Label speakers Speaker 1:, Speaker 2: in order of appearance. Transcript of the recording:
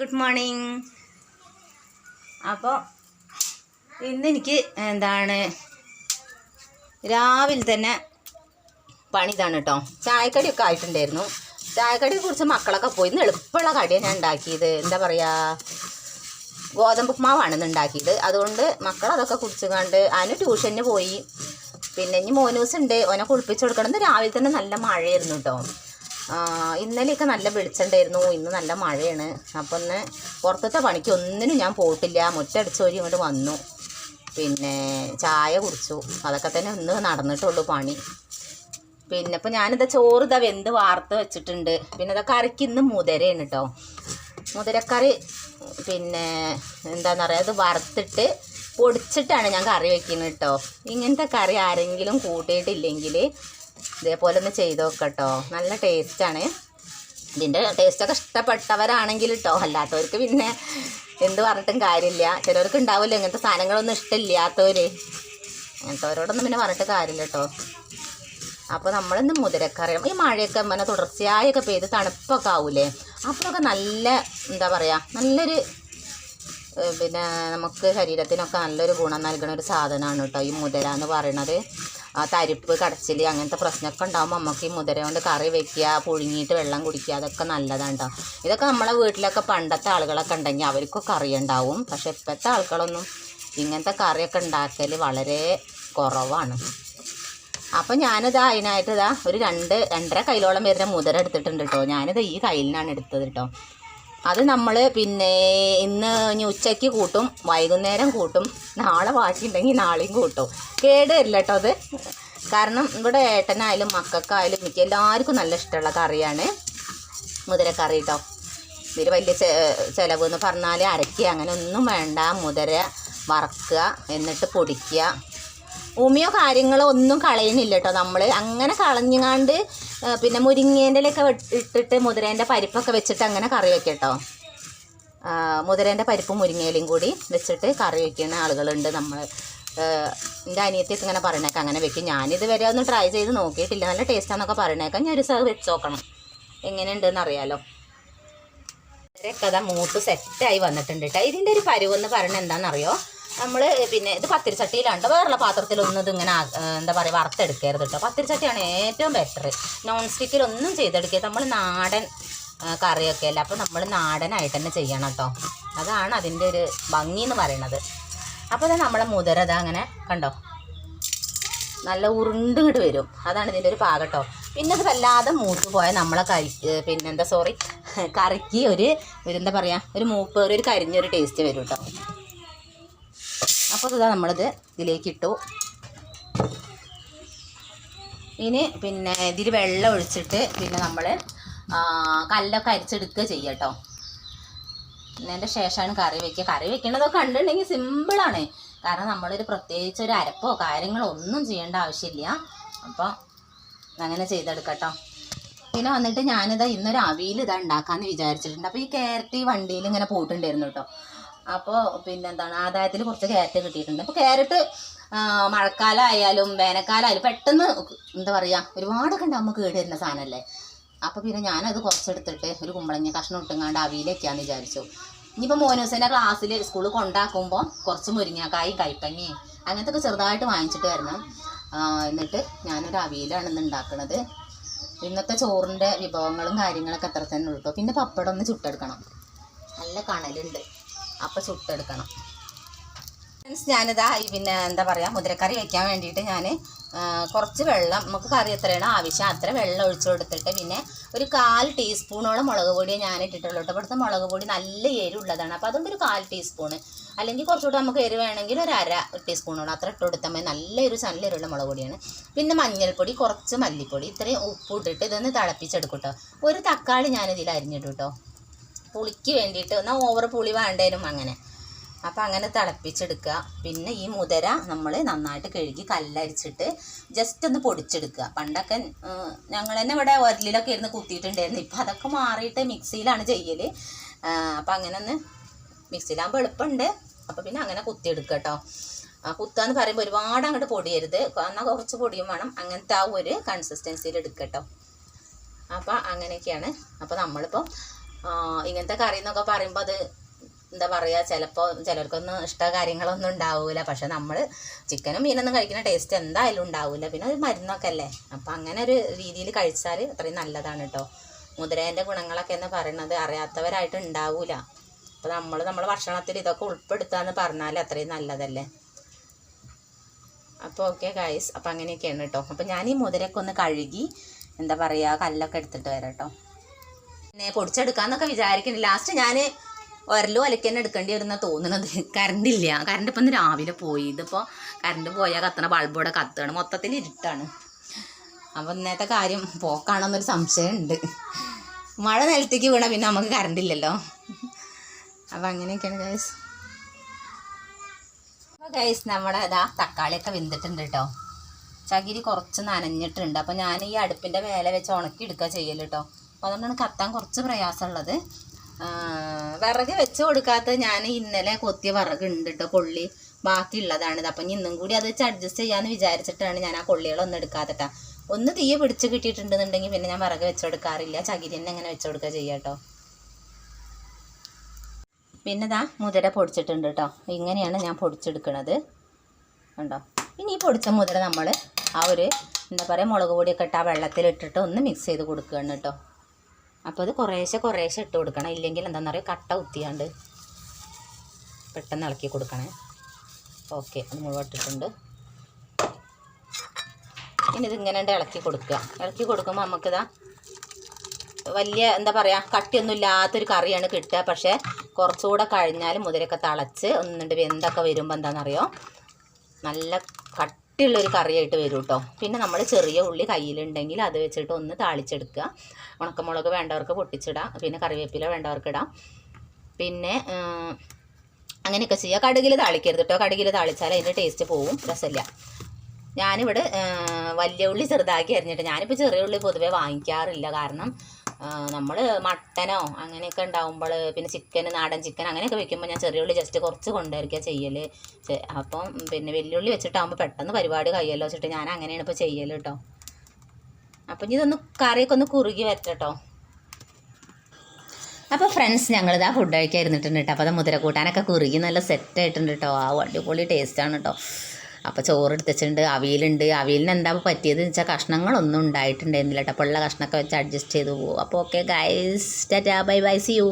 Speaker 1: Good morning. അപ്പോൾ ഇന്ന് എനിക്ക് എന്താണ് രാവിലെ തന്നെ പണി ഇതാണ് കേട്ടോ ചായക്കടിയൊക്കെ ആയിട്ടുണ്ടായിരുന്നു. ചായക്കടിയെ കുറിച്ച് മക്കളൊക്കെ പോയി. ഇന്ന് എളുപ്പമുള്ള കടിയാണ് ഞാൻ ഉണ്ടാക്കിയത്. എന്താ പറയുക ഗോതമ്പ് ഉപ്മാവാണ് ഇന്ന് ഉണ്ടാക്കിയത്. അതുകൊണ്ട് മക്കൾ അതൊക്കെ കുടിച്ചു കണ്ട് അതിന് ട്യൂഷന് പോയി. പിന്നെ ഇനി മോനൂസ് ഉണ്ട്. ഓനെ കുളിപ്പിച്ചു കൊടുക്കണം. രാവിലെ തന്നെ നല്ല മഴയായിരുന്നു കേട്ടോ ഇന്നലെയൊക്കെ നല്ല വെളിച്ചമുണ്ടായിരുന്നു ഇന്ന് നല്ല മഴയാണ്. അപ്പം ഒന്ന് പുറത്തത്തെ പണിക്ക് ഒന്നിനും ഞാൻ പോയിട്ടില്ല. മുറ്റടിച്ചോരി ഇങ്ങോട്ട് വന്നു. പിന്നെ ചായ കുടിച്ചു. അതൊക്കെ തന്നെ ഒന്ന് നടന്നിട്ടുള്ളൂ പണി. പിന്നെ ഇപ്പം ഞാനിതാ ചോറ് ഇതാ വെന്ത് വാർത്ത് വെച്ചിട്ടുണ്ട്. പിന്നെ ഇതാ കറിക്ക് ഇന്ന് മുതിരയാണ് കേട്ടോ മുതിരക്കറി പിന്നെ എന്താന്ന് പറയുക അത് വറുത്തിട്ട് പൊടിച്ചിട്ടാണ് ഞാൻ കറി വെക്കുന്നത് കേട്ടോ ഇങ്ങനത്തെ കറി ആരെങ്കിലും കൂട്ടിയിട്ടില്ലെങ്കിൽ ഇതേപോലെ ഒന്ന് ചെയ്ത് നോക്കട്ടോ. നല്ല ടേസ്റ്റാണ് ഇതിന്റെ ടേസ്റ്റൊക്കെ ഇഷ്ടപ്പെട്ടവരാണെങ്കിൽ കേട്ടോ അല്ലാത്തവർക്ക് പിന്നെ എന്ത് പറഞ്ഞിട്ടും കാര്യമില്ല. ചിലവർക്ക് ഉണ്ടാവില്ല ഇങ്ങനത്തെ സാധനങ്ങളൊന്നും ഇഷ്ടമില്ലാത്തവർ അങ്ങനത്തെവരോടൊന്നും പിന്നെ പറഞ്ഞിട്ട് കാര്യമില്ല കേട്ടോ അപ്പോൾ നമ്മളിന്ന് മുതിരക്കറി ഈ മഴയൊക്കെ ഇങ്ങനെ തുടർച്ചയായൊക്കെ പെയ്ത് തണുപ്പൊക്കെ ആവൂലേ? അപ്പോഴൊക്കെ നല്ല എന്താ പറയുക നല്ലൊരു പിന്നെ നമുക്ക് ശരീരത്തിനൊക്കെ നല്ലൊരു ഗുണം നൽകുന്ന ഒരു സാധനമാണ് കേട്ടോ ഈ മുതിര എന്ന് പറയണത് തരിപ്പ് കടച്ചിൽ അങ്ങനത്തെ പ്രശ്നമൊക്കെ ഉണ്ടാകുമ്പോൾ നമുക്ക് ഈ മുതിര കൊണ്ട് കറി വെക്കുക പുഴുങ്ങിയിട്ട് വെള്ളം കുടിക്കുക അതൊക്കെ നല്ലതാണ് ഇതൊക്കെ നമ്മളെ വീട്ടിലൊക്കെ പണ്ടത്തെ ആളുകളൊക്കെ ഉണ്ടെങ്കിൽ അവർക്കൊക്കെ അറിയുണ്ടാവും. പക്ഷെ ഇപ്പോഴത്തെ ആൾക്കാരൊന്നും ഇങ്ങനത്തെ കറിയൊക്കെ ഉണ്ടാക്കൽ വളരെ കുറവാണ്. അപ്പം ഞാനിത് അതിനായിട്ട് ഇതാ ഒരു രണ്ട് രണ്ടര കൈലോളം വരുന്ന മുതിര എടുത്തിട്ടുണ്ട് കേട്ടോ ഞാനിത് ഈ കയ്യിലാണ് എടുത്തത് കേട്ടോ അത് നമ്മൾ പിന്നെ ഇന്ന് ഇനി ഉച്ചയ്ക്ക് കൂട്ടും വൈകുന്നേരം കൂട്ടും നാളെ ബാക്കിയുണ്ടെങ്കിൽ നാളെയും കൂട്ടും. കേട് വരില്ല കേട്ടോ അത്. കാരണം ഇവിടെ ഏട്ടനായാലും മക്കൾക്കായാലും മിക്ക എല്ലാവർക്കും നല്ല ഇഷ്ടമുള്ള കറിയാണ് മുതിരക്കറി കേട്ടോ ഇതിൽ വലിയ ചിലവ് എന്ന് പറഞ്ഞാൽ അരയ്ക്കുക അങ്ങനെ ഒന്നും വേണ്ട. മുതിര വറക്കുക എന്നിട്ട് പൊടിക്കുക. ഉമിയോ കാര്യങ്ങളോ ഒന്നും കളയുന്നില്ല കേട്ടോ നമ്മൾ അങ്ങനെ കളഞ്ഞുങ്ങാണ്ട് പിന്നെ മുരിങ്ങേന്റെ വെട്ട് ഇട്ടിട്ട് മുതിരേന്റെ പരിപ്പൊക്കെ വെച്ചിട്ട് അങ്ങനെ കറി വെക്കാം കേട്ടോ മുതിരേന്റെ പരിപ്പും മുരിങ്ങയിലും കൂടി വെച്ചിട്ട് കറി വെക്കുന്ന ആളുകളുണ്ട് നമ്മൾ എന്റെ അനിയത്തിയൊക്കെ ഇങ്ങനെ പറയണേക്കാം അങ്ങനെ വെക്കും. ഞാനിതുവരെ ഒന്ന് ട്രൈ ചെയ്ത് നോക്കിയിട്ടില്ല. നല്ല ടേസ്റ്റാന്നൊക്കെ പറയണേക്കാം. ഞാൻ ഒരു സർ വെച്ച് നോക്കണം. എങ്ങനെയുണ്ടെന്ന് അറിയാലോ കഥ മൂത്ത് സെറ്റായി വന്നിട്ടുണ്ട് കേട്ടോ ഇതിന്റെ ഒരു പരുവെന്ന് പറയണത് എന്താണെന്നറിയോ നമ്മൾ പിന്നെ ഇത് പത്തിരിച്ചട്ടിയിലാണ് വേറെയുള്ള പാത്രത്തിലൊന്നും ഇത് ഇങ്ങനെ എന്താ പറയുക വറുത്തെടുക്കരുത് കേട്ടോ പത്തിരിച്ചട്ടിയാണ് ഏറ്റവും ബെറ്റർ നോൺ സ്റ്റിക്കിലൊന്നും ചെയ്തെടുക്കരുത്. നമ്മൾ നാടൻ കറിയൊക്കെ അല്ല അപ്പോൾ നമ്മൾ നാടനായിട്ട് തന്നെ ചെയ്യണം കേട്ടോ അതാണ് അതിന്റെ ഒരു ഭംഗി എന്ന് പറയണത്. അപ്പോൾ ഇത് നമ്മളെ മുതിരത അങ്ങനെ കണ്ടോ? നല്ല ഉരുണ്ട് ഇങ്ങോട്ട് വരും. അതാണ് ഇതിന്റെ ഒരു പാകം കേട്ടോ പിന്നെ അത് വല്ലാതെ മൂത്ത് പോയാൽ നമ്മളെ കരി പിന്നെ എന്താ സോറി കറിക്ക് ഒരു എന്താ പറയുക ഒരു മൂപ്പ് ഒരു കരിഞ്ഞൊരു ടേസ്റ്റ് വരും കേട്ടോ അപ്പോൾ ഇതാ നമ്മളിത് ഇതിലേക്ക് ഇട്ടു ഇനി പിന്നെ ഇതിൽ വെള്ളം ഒഴിച്ചിട്ട് പിന്നെ നമ്മൾ കല്ലൊക്കെ അരിച്ചെടുക്കുക ചെയ്യുക കേട്ടോ ഇതിന്റെ ശേഷമാണ് കറി വെക്കുക കറി വെക്കണതൊക്കെ കണ്ടിട്ടുണ്ടെങ്കിൽ സിമ്പിളാണ് കാരണം നമ്മളൊരു പ്രത്യേകിച്ച് ഒരു അരപ്പോ കാര്യങ്ങളോ ഒന്നും ചെയ്യേണ്ട ആവശ്യമില്ല. അപ്പോൾ അങ്ങനെ ചെയ്തെടുക്കട്ടോ. പിന്നെ വന്നിട്ട് ഞാനിതാ ഇന്നൊരു അവിയിൽ ഇതാ ഉണ്ടാക്കാമെന്ന് വിചാരിച്ചിട്ടുണ്ട്. അപ്പോൾ ഈ കയറ്റി വണ്ടിയിൽ ഇങ്ങനെ പോയിട്ടുണ്ടായിരുന്നു കേട്ടോ. അപ്പോൾ പിന്നെന്താണ് ആദായത്തിൽ കുറച്ച് ക്യാരറ്റ് കിട്ടിയിട്ടുണ്ട്. അപ്പോൾ ക്യാരറ്റ് മഴക്കാലമായാലും വേനൽക്കാലമായാലും പെട്ടെന്ന് എന്താ പറയുക ഒരുപാടൊക്കെ ഉണ്ടാകുമ്പോൾ കേട് വരുന്ന സാധനമല്ലേ? അപ്പോൾ പിന്നെ ഞാനത് കുറച്ചെടുത്തിട്ട് ഒരു കുമ്പളങ്ങ കഷ്ണം ഇട്ടുങ്ങാണ്ട് അവിയിലേക്കാന്ന് വിചാരിച്ചു. ഇനിയിപ്പോൾ മോനൂസിന്റെ ക്ലാസ്സിൽ സ്കൂളിൽ കൊണ്ടാക്കുമ്പോൾ കുറച്ച് മുരിങ്ങക്കായി കൈപ്പങ്ങി അങ്ങനത്തെ ഒക്കെ ചെറുതായിട്ട് വാങ്ങിച്ചിട്ട് വരണം. എന്നിട്ട് ഞാനൊരു അവിയിലാണ് ഇന്ന് ഉണ്ടാക്കുന്നത് ഇന്നത്തെ ചോറിന്റെ വിഭവങ്ങളും കാര്യങ്ങളൊക്കെ അത്ര തന്നെ ഉള്ളൂ. പിന്നെ പപ്പടം ഒന്ന് ചുട്ടെടുക്കണം. നല്ല കണലുണ്ട്. അപ്പോൾ ചുട്ടെടുക്കണം. ഫ്രണ്ട്സ് ഞാനിതാ പിന്നെ എന്താ പറയുക മുതിരക്കറി വെക്കാൻ വേണ്ടിയിട്ട് ഞാൻ കുറച്ച് വെള്ളം നമുക്ക് കറി എത്രയാണോ ആവശ്യം അത്ര വെള്ളം ഒഴിച്ചു കൊടുത്തിട്ട് പിന്നെ ഒരു കാൽ ടീസ്പൂണോളം മുളക് പൊടിയെ ഞാൻ ഇട്ടിട്ടുള്ളൂ കേട്ടോ. ഇവിടുത്തെ മുളക് പൊടി നല്ല എരിവുള്ളതാണ്. അപ്പോൾ അതുകൊണ്ട് ഒരു കാൽ ടീസ്പൂണ്. അല്ലെങ്കിൽ കുറച്ചുകൂടെ നമുക്ക് എരി വേണമെങ്കിൽ ഒരു അര ടീസ്പൂണോളം അത്ര ഇട്ട് കൊടുത്താൽ മതി. നല്ല നല്ല എരിവുള്ള മുളക് പൊടിയാണ്. പിന്നെ മഞ്ഞൾപ്പൊടി കുറച്ച് മല്ലിപ്പൊടി ഇത്രയും ഉപ്പ് ഇട്ടിട്ട് ഇതൊന്ന് തിളപ്പിച്ചെടുക്കും കേട്ടോ. ഒരു തക്കാളി ഞാനിതിൽ അരിഞ്ഞിട്ടു കേട്ടോ. പുളിക്ക് വേണ്ടിയിട്ട് എന്നാൽ ഓവർ പുളി വേണ്ടേനും അങ്ങനെ. അപ്പം അങ്ങനെ തിളപ്പിച്ചെടുക്കുക പിന്നെ ഈ മുതിര നമ്മൾ നന്നായിട്ട് കഴുകി കല്ലരിച്ചിട്ട് ജസ്റ്റ് ഒന്ന് പൊടിച്ചെടുക്കുക പണ്ടൊക്കെ ഞങ്ങൾ തന്നെ ഇവിടെ ഒരലിലൊക്കെ ഇരുന്ന് കുത്തിയിട്ടുണ്ടായിരുന്നു. ഇപ്പം അതൊക്കെ മാറിയിട്ട് മിക്സിയിലാണ് ചെയ്യൽ അപ്പം അങ്ങനെ ഒന്ന് മിക്സിയിലാകുമ്പോൾ എളുപ്പമുണ്ട് അപ്പം പിന്നെ അങ്ങനെ കുത്തിയെടുക്കുക കേട്ടോ ആ കുത്താന്ന് പറയുമ്പോൾ ഒരുപാട് അങ്ങോട്ട് പൊടിയരുത്. എന്നാൽ കുറച്ച് പൊടിയും വേണം. അങ്ങനത്തെ ആ ഒരു കൺസിസ്റ്റൻസിയിൽ എടുക്കട്ടോ അപ്പം അങ്ങനെയൊക്കെയാണ്. അപ്പോൾ നമ്മളിപ്പോൾ ഇങ്ങനത്തെ കറി എന്നൊക്കെ പറയുമ്പോൾ അത് എന്താ പറയുക ചിലപ്പോൾ ചിലർക്കൊന്നും ഇഷ്ട കാര്യങ്ങളൊന്നും ഉണ്ടാവില്ല പക്ഷെ നമ്മൾ ചിക്കനും മീനൊന്നും കഴിക്കുന്ന ടേസ്റ്റ് എന്തായാലും ഉണ്ടാവില്ല പിന്നെ ഒരു മരുന്നൊക്കെ അല്ലേ? അപ്പം അങ്ങനെ ഒരു രീതിയിൽ കഴിച്ചാൽ അത്രയും നല്ലതാണ് കേട്ടോ മുതിരേന്റെ ഗുണങ്ങളൊക്കെ എന്ന് പറയുന്നത് അറിയാത്തവരായിട്ട് ഉണ്ടാവില്ല അപ്പോൾ നമ്മൾ നമ്മൾ ഭക്ഷണത്തിൽ ഇതൊക്കെ ഉൾപ്പെടുത്താന്ന് പറഞ്ഞാൽ അത്രയും നല്ലതല്ലേ? അപ്പോൾ ഓക്കെ ഗൈസ് അപ്പം അങ്ങനെയൊക്കെയാണ് കേട്ടോ അപ്പം ഞാൻ ഈ മുതിരൊക്കെ ഒന്ന് കഴുകി എന്താ പറയുക കല്ലൊക്കെ എടുത്തിട്ട് വരാം കേട്ടോ പിന്നെ പൊടിച്ചെടുക്കാന്നൊക്കെ വിചാരിക്കുന്നു ലാസ്റ്റ് ഞാൻ ഒരലും ഒലക്കന്നെ എടുക്കേണ്ടി വരുന്ന തോന്നുന്നത് കറണ്ട് ഇല്ല. കറണ്ട് ഇപ്പം രാവിലെ പോയി. ഇതിപ്പോൾ കറണ്ട് പോയാൽ കത്തണ ബൾബോടെ കത്തണം. മൊത്തത്തിൽ ഇരുട്ടാണ്. അപ്പം ഇന്നത്തെ കാര്യം പോക്കാണെന്നൊരു സംശയമുണ്ട്. മഴ നിലത്തേക്ക് വീണാൽ പിന്നെ നമുക്ക് കറണ്ട് ഇല്ലല്ലോ. അപ്പം അങ്ങനെയൊക്കെയാണ് ഗൈസ് അപ്പോൾ ഗൈസ് നമ്മുടെ ഇതാ തക്കാളിയൊക്കെ വെന്തിട്ടുണ്ട് കേട്ടോ ചകിരി കുറച്ച് നനഞ്ഞിട്ടുണ്ട്. അപ്പോൾ ഞാൻ ഈ അടുപ്പിന്റെ മേലെ വെച്ച് ഉണക്കി എടുക്കുക ചെയ്യൽ കേട്ടോ അപ്പോൾ അതുകൊണ്ടാണ് കത്താൻ കുറച്ച് പ്രയാസമുള്ളത്. വിറക് വെച്ച് കൊടുക്കാത്ത ഞാൻ ഇന്നലെ കൊത്തിയ വിറക് ഉണ്ട് കേട്ടോ കൊള്ളി. ബാക്കിയുള്ളതാണിത്. അപ്പം ഇനി ഇന്നും കൂടി അത് വെച്ച് അഡ്ജസ്റ്റ് ചെയ്യാമെന്ന് വിചാരിച്ചിട്ടാണ് ഞാൻ ആ കൊള്ളികളൊന്നും എടുക്കാത്തട്ടാ ഒന്ന് തീ പിടിച്ച് കിട്ടിയിട്ടുണ്ടെന്നുണ്ടെങ്കിൽ പിന്നെ ഞാൻ വിറക് വെച്ച് കൊടുക്കാറില്ല. ചകിരി തന്നെ അങ്ങനെ വെച്ച് കൊടുക്കുക ചെയ്യാം കേട്ടോ പിന്നെ ദാ മുതിര പൊടിച്ചിട്ടുണ്ട് കേട്ടോ ഇങ്ങനെയാണ് ഞാൻ പൊടിച്ചെടുക്കുന്നത് ഉണ്ടോ ഇനി ഈ പൊടിച്ച മുതിര നമ്മൾ ആ ഒരു എന്താ പറയുക മുളക് പൊടിയൊക്കെ ഇട്ട് ആ വെള്ളത്തിലിട്ടിട്ട് ഒന്ന് മിക്സ് ചെയ്ത് കൊടുക്കുകയാണ് കേട്ടോ അപ്പോൾ അത് കുറേശ്ശെ കുറേശ്ശെ ഇട്ട് കൊടുക്കണം. ഇല്ലെങ്കിൽ എന്താണെന്ന് പറയുക കട്ട കുത്തിയാണ്ട് പെട്ടെന്ന് ഇളക്കി കൊടുക്കണേ. ഓക്കെ അത് മുഴുവട്ടിട്ടുണ്ട് ഇനി ഇതിങ്ങനെ ഇളക്കി കൊടുക്കുക. ഇളക്കി കൊടുക്കുമ്പോൾ നമുക്കിതാ വലിയ എന്താ പറയുക കട്ടിയൊന്നും ഇല്ലാത്തൊരു കറിയാണ് കിട്ടുക. പക്ഷേ കുറച്ചുകൂടെ കഴിഞ്ഞാൽ മുതിരൊക്കെ തിളച്ച് ഒന്നുണ്ട് വെന്തൊക്കെ വരുമ്പോൾ എന്താണെന്നറിയോ നല്ല കട്ടിയുള്ളൊരു കറിയായിട്ട് വരും കേട്ടോ പിന്നെ നമ്മൾ ചെറിയ ഉള്ളി കയ്യിലുണ്ടെങ്കിൽ അത് വെച്ചിട്ട് ഒന്ന് താളിച്ചെടുക്കുക. ഉണക്കമുളക് വേണ്ടവർക്ക് പൊട്ടിച്ചിടാം. പിന്നെ കറിവേപ്പില വേണ്ടവർക്ക് ഇടാം. പിന്നെ അങ്ങനെയൊക്കെ ചെയ്യുക കടുകിൽ താളിക്കരുത് കേട്ടോ. കടുകിൽ താളിച്ചാൽ അതിന്റെ ടേസ്റ്റ് പോവും. രസമില്ല. ഞാനിവിടെ വലിയ ഉള്ളി ചെറുതാക്കി അരിഞ്ഞിട്ട് ഞാനിപ്പോൾ ചെറിയ ഉള്ളി പൊതുവേ വാങ്ങിക്കാറില്ല. കാരണം നമ്മൾ മട്ടനോ അങ്ങനെയൊക്കെ ഉണ്ടാകുമ്പോൾ പിന്നെ ചിക്കൻ നാടൻ ചിക്കൻ അങ്ങനെയൊക്കെ വെക്കുമ്പോൾ ഞാൻ ചെറിയ ഉള്ളി ജസ്റ്റ് കുറച്ച് കൊണ്ടുവരിക ചെയ്യൽ അപ്പം പിന്നെ വെല്ലുള്ളി വെച്ചിട്ടാകുമ്പോൾ പെട്ടെന്ന് പരിപാടി കഴിയല്ലോ വെച്ചിട്ട് ഞാൻ അങ്ങനെയാണ് ഇപ്പോൾ ചെയ്യൽ കേട്ടോ അപ്പം ഇതൊന്ന് കറിയൊക്കെ ഒന്ന് കുറുകി വരട്ടോ അപ്പോൾ ഫ്രണ്ട്സ് ഞങ്ങളിതാ ഫുഡ് കഴിക്കാൻ ഇരുന്നിട്ടുണ്ട് കേട്ടോ അപ്പോൾ അത് മുതിര കൂട്ടാനൊക്കെ കുറുകി നല്ല സെറ്റ് ആയിട്ടുണ്ട് കേട്ടോ ആ അടിപൊളി ടേസ്റ്റാണ് കേട്ടോ അപ്പോൾ ചോറ് എടുത്തിട്ടുണ്ട് അവിയലുണ്ട്. അവിയലിന് എന്താ പറ്റിയത് എന്ന് വെച്ചാൽ കഷ്ണങ്ങളൊന്നും ഉണ്ടായിട്ടുണ്ടായിരുന്നില്ല കേട്ടോ. അപ്പോൾ ഉള്ള കഷ്ണമൊക്കെ വെച്ച് അഡ്ജസ്റ്റ് ചെയ്ത് പോകും അപ്പോൾ okay guys tata bye bye see you